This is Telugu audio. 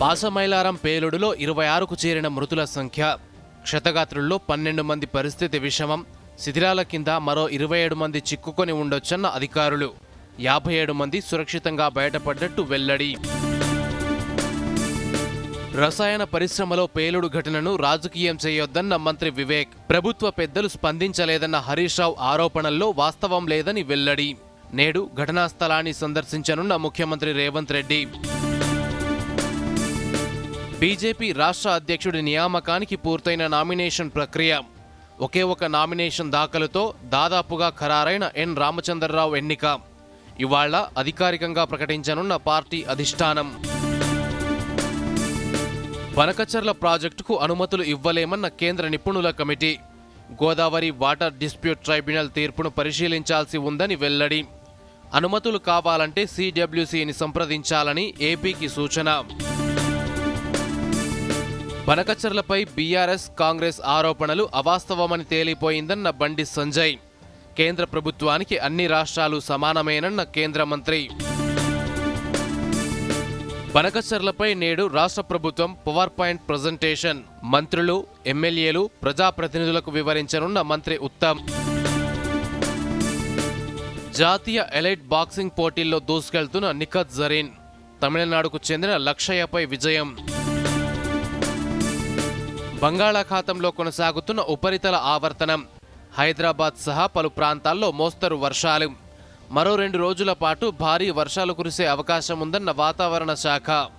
బాసమైలారం పేలుడులో ఇరవై ఆరుకు చేరిన మృతుల సంఖ్య క్షతగాత్రుల్లో పన్నెండు మంది పరిస్థితి విషమం శిథిరాల కింద మరో ఇరవై ఏడు మంది చిక్కుకొని ఉండొచ్చన్న అధికారులు. యాభై ఏడు మంది సురక్షితంగా బయటపడ్డట్టు వెల్లడి. రసాయన పరిశ్రమలో పేలుడు ఘటనను రాజకీయం చేయొద్దన్న మంత్రి వివేక్ ప్రభుత్వ పెద్దలు స్పందించలేదన్న హరీష్ రావు ఆరోపణల్లో వాస్తవం లేదని వెల్లడి. నేడు ఘటనా స్థలాన్ని సందర్శించనున్న ముఖ్యమంత్రి రేవంత్ రెడ్డి. బీజేపీ రాష్ట్ర అధ్యక్షుడి నియామకానికి పూర్తయిన నామినేషన్ ప్రక్రియ. ఒకే ఒక నామినేషన్ దాఖలుతో దాదాపుగా ఖరారైన ఎన్. రామచంద్రరావు ఎన్నిక. ఇవాళ అధికారికంగా ప్రకటించనున్న పార్టీ అధిష్టానం. బనకచర్ల ప్రాజెక్టుకు అనుమతులు ఇవ్వలేమన్న కేంద్ర నిపుణుల కమిటీ. గోదావరి వాటర్ డిస్ప్యూట్ ట్రైబ్యునల్ తీర్పును పరిశీలించాల్సి ఉందని వెల్లడి. అనుమతులు కావాలంటే సిడబ్ల్యూసీని సంప్రదించాలని ఏపీకి సూచన. బనకచర్లపై బీఆర్ఎస్ కాంగ్రెస్ ఆరోపణలు అవాస్తవమని తేలిపోయిందన్న బండి సంజయ్. కేంద్ర ప్రభుత్వానికి అన్ని రాష్ట్రాలు సమానమేనన్న కేంద్ర మంత్రి. బనకచర్లపై నేడు రాష్ట్ర ప్రభుత్వం పవర్ పాయింట్ ప్రజెంటేషన్. మంత్రులు ఎమ్మెల్యేలు ప్రజాప్రతినిధులకు వివరించనున్న మంత్రి ఉత్తమ్. జాతీయ ఎలైట్ బాక్సింగ్ పోటీల్లో దూసుకెళ్తున్న నిఖత్ జరీన్. తమిళనాడుకు చెందిన లక్షయ్యపై విజయం. బంగాళాఖాతంలో కొనసాగుతున్న ఉపరితల ఆవర్తనం. హైదరాబాద్ సహా పలు ప్రాంతాల్లో మోస్తరు వర్షాలు. మరో రెండు రోజుల పాటు భారీ వర్షాలు కురిసే అవకాశం ఉందన్న వాతావరణ శాఖ.